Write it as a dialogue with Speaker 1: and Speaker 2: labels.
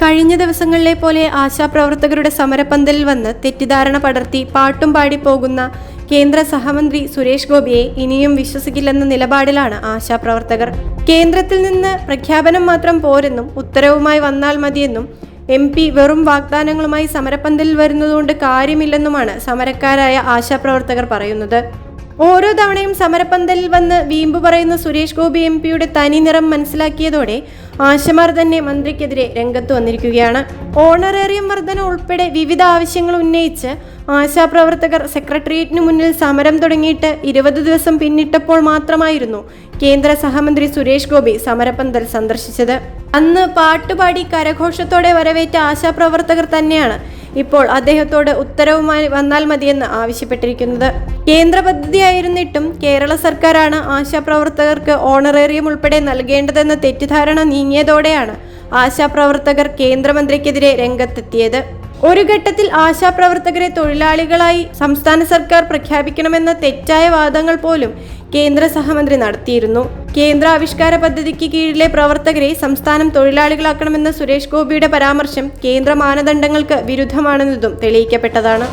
Speaker 1: കഴിഞ്ഞ ദിവസങ്ങളിലെ പോലെ ആശാപ്രവർത്തകരുടെ സമരപ്പന്തലിൽ വന്ന് തെറ്റിദ്ധാരണ പടർത്തി പാട്ടും പാടി പോകുന്ന കേന്ദ്ര സഹമന്ത്രി സുരേഷ് ഗോപിയെ ഇനിയും വിശ്വസിക്കില്ലെന്ന നിലപാടിലാണ് ആശാപ്രവർത്തകർ. കേന്ദ്രത്തിൽ നിന്ന് പ്രഖ്യാപനം മാത്രം പോരെന്നും ഉത്തരവുമായി വന്നാൽ മതിയെന്നും എം പി വെറും വാഗ്ദാനങ്ങളുമായി സമരപ്പന്തലിൽ വരുന്നതുകൊണ്ട് കാര്യമില്ലെന്നുമാണ് സമരക്കാരായ ആശാപ്രവർത്തകർ പറയുന്നത്. ഓരോ തവണയും സമരപ്പന്തലിൽ വന്ന് വീമ്പ് പറയുന്ന സുരേഷ് ഗോപി എം പിയുടെ തനി നിറം മനസ്സിലാക്കിയതോടെ ആശമാർ തന്നെ മന്ത്രിക്കെതിരെ രംഗത്ത് വന്നിരിക്കുകയാണ്. ഓണറേറിയം വർധന ഉൾപ്പെടെ വിവിധ ആവശ്യങ്ങൾ ഉന്നയിച്ച് ആശാപ്രവർത്തകർ സെക്രട്ടേറിയറ്റിന് മുന്നിൽ സമരം തുടങ്ങിയിട്ട് ഇരുപത് ദിവസം പിന്നിട്ടപ്പോൾ മാത്രമായിരുന്നു കേന്ദ്ര സഹമന്ത്രി സുരേഷ് ഗോപി സമരപ്പന്തൽ സന്ദർശിച്ചത്. അന്ന് പാട്ടുപാടി കരഘോഷത്തോടെ വരവേറ്റ ആശാപ്രവർത്തകർ തന്നെയാണ് ഇപ്പോൾ അദ്ദേഹത്തോട് ഉത്തരവുമായി വന്നാൽ മതിയെന്ന് ആവശ്യപ്പെട്ടിരിക്കുന്നത്. കേന്ദ്ര പദ്ധതിയായിരുന്നിട്ടും കേരള സർക്കാരാണ് ആശാപ്രവർത്തകർക്ക് ഓണറേറിയം ഉൾപ്പെടെ നൽകേണ്ടതെന്ന തെറ്റിദ്ധാരണ നീങ്ങിയതോടെയാണ് ആശാപ്രവർത്തകർ കേന്ദ്രമന്ത്രിക്കെതിരെ രംഗത്തെത്തിയത്. ഒരു ഘട്ടത്തിൽ ആശാപ്രവർത്തകരെ തൊഴിലാളികളായി സംസ്ഥാന സർക്കാർ പ്രഖ്യാപിക്കണമെന്ന തെറ്റായ വാദങ്ങൾ പോലും കേന്ദ്ര സഹമന്ത്രി നടത്തിയിരുന്നു. കേന്ദ്ര ആവിഷ്കാര പദ്ധതിക്ക് കീഴിലെ പ്രവർത്തകരെ സംസ്ഥാനം തൊഴിലാളികളാക്കണമെന്ന സുരേഷ് ഗോപിയുടെ പരാമർശം കേന്ദ്ര മാനദണ്ഡങ്ങൾക്ക് വിരുദ്ധമാണെന്നതും തെളിയിക്കപ്പെട്ടതാണ്.